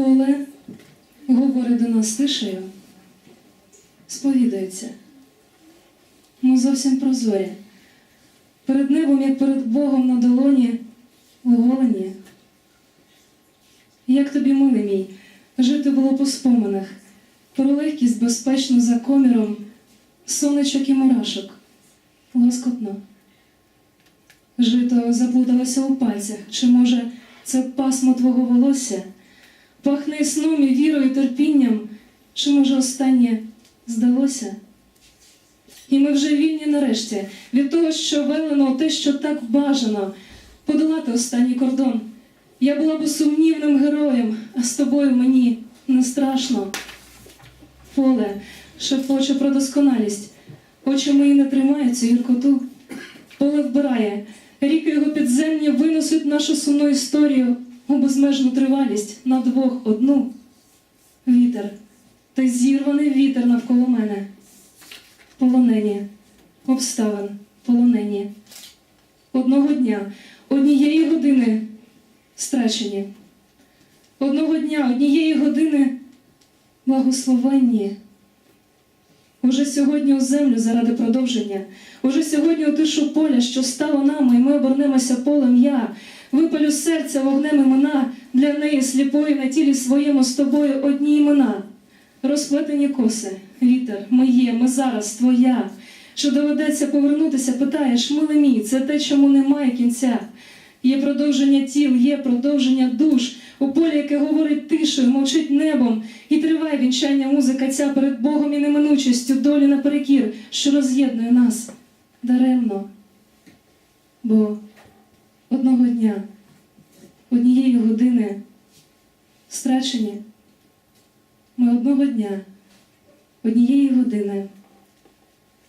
Поле говорить до нас тишею, сповідується. Ми зовсім прозорі. Перед небом, як перед Богом на долоні, оголені. Як тобі, милий мій, жити було по споминах, про легкість безпечно за коміром, сонечок і мурашок, лоскотно. Жито заплуталося у пальцях, чи може це пасмо твого волосся? Пахне сном, і вірою, і терпінням, чи може останнє здалося? І ми вже вільні нарешті від того, що велено, те, що так бажано, подолати останній кордон. Я була б сумнівним героєм, а з тобою мені не страшно. Поле шепоче про досконалість, очі мої не тримають цю гіркоту. Поле вбирає, ріки його підземні винесуть нашу сумну історію у безмежну тривалість на двох одну. Вітер, ти зірваний вітер навколо мене. Полонені, обставин, полонені. Одного дня, однієї години страчені. Одного дня, однієї години благословенні. Уже сьогодні у землю заради продовження, уже сьогодні у тишу поля, що стало нами, і ми обернемося полем я, випалю серця вогнем імена для неї сліпої на тілі своєму з тобою одні імена. Розплетені коси, вітер, моє, ми зараз твоя. Що доведеться повернутися, питаєш, милий мій, це те, чому немає кінця. Є продовження тіл, є продовження душ, у полі, яке говорить тишою, мовчить небом, і триває вінчання музика ця перед Богом і неминучістю долі наперекір, що роз'єднує нас даремно. Бо одного дня, однієї години страчені, ми одного дня, однієї години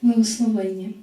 благословенні.